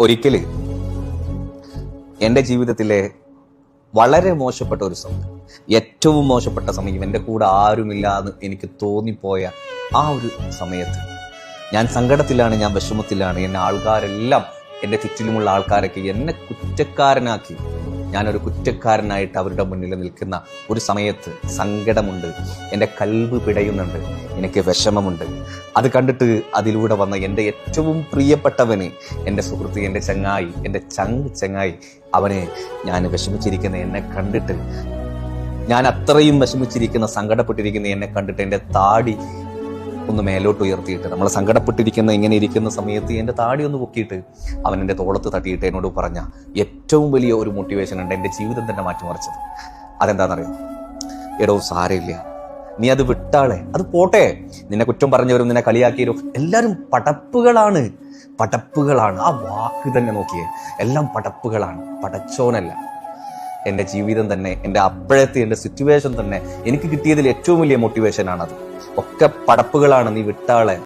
ഒരിക്കൽ എന്റെ ജീവിതത്തിലെ വളരെ മോശപ്പെട്ട ഒരു സമയം ഏറ്റവും മോശപ്പെട്ട സമയം എന്റെ കൂടെ ആരുമില്ല എന്ന് എനിക്ക് തോന്നിപ്പോയ ആ ഒരു സമയത്ത് ഞാൻ സങ്കടത്തിലാണ് ഞാൻ വിഷമത്തിലാണ് എന്നെ ആൾക്കാരെല്ലാം എന്റെ ചുറ്റിലുമുള്ള ആൾക്കാരൊക്കെ എന്നെ കുറ്റക്കാരനാക്കി ഞാനൊരു കുറ്റക്കാരനായിട്ട് അവരുടെ മുന്നിൽ നിൽക്കുന്ന ഒരു സമയത്ത് സങ്കടമുണ്ട്. എന്റെ കൽവ് പിടയുന്നുണ്ട്. എനിക്ക് വിഷമമുണ്ട്. അത് കണ്ടിട്ട് അതിലൂടെ വന്ന എന്റെ ഏറ്റവും പ്രിയപ്പെട്ടവന് എന്റെ സുഹൃത്ത് എന്റെ ചങ്ങായി എന്റെ ചങ് ചങ്ങായി അവനെ ഞാൻ വിഷമിച്ചിരിക്കുന്ന എന്നെ കണ്ടിട്ട് ഞാൻ അത്രയും വിഷമിച്ചിരിക്കുന്ന സങ്കടപ്പെട്ടിരിക്കുന്ന എന്നെ കണ്ടിട്ട് എന്റെ താടി ഒന്ന് മേലോട്ട് ഉയർത്തിയിട്ട് നമ്മൾ സങ്കടപ്പെട്ടിരിക്കുന്ന ഇങ്ങനെ ഇരിക്കുന്ന സമയത്ത് എന്റെ താടി ഒന്ന് പൊക്കിയിട്ട് അവൻ എന്റെ തോളത്ത് തട്ടിയിട്ട് എന്നോട് പറഞ്ഞ ഏറ്റവും വലിയ ഒരു മോട്ടിവേഷൻ ഉണ്ട് എന്റെ ജീവിതം തന്നെ മാറ്റിമറിച്ചത്. അതെന്താണെന്നറിയാം? എടോ സാരമില്ല. നീ അത് വിട്ടാളെ. അത് പോട്ടെ. നിന്നെ കുറ്റം പറഞ്ഞവരും നിന്നെ കളിയാക്കിയവരും എല്ലാവരും പടപ്പുകളാണ്. പടപ്പുകളാണ്. ആ വാക്ക് തന്നെ നോക്കിയേ. എല്ലാം പടപ്പുകളാണ്. പടച്ചോനല്ല. എന്റെ ജീവിതം തന്നെ എന്റെ അപ്പോഴത്തെ എന്റെ സിറ്റുവേഷൻ തന്നെ എനിക്ക് കിട്ടിയതിൽ ഏറ്റവും വലിയ മോട്ടിവേഷൻ ആണത്. ഒക്കെ പടപ്പുകളാണ് നീ വിട്ടാളെ.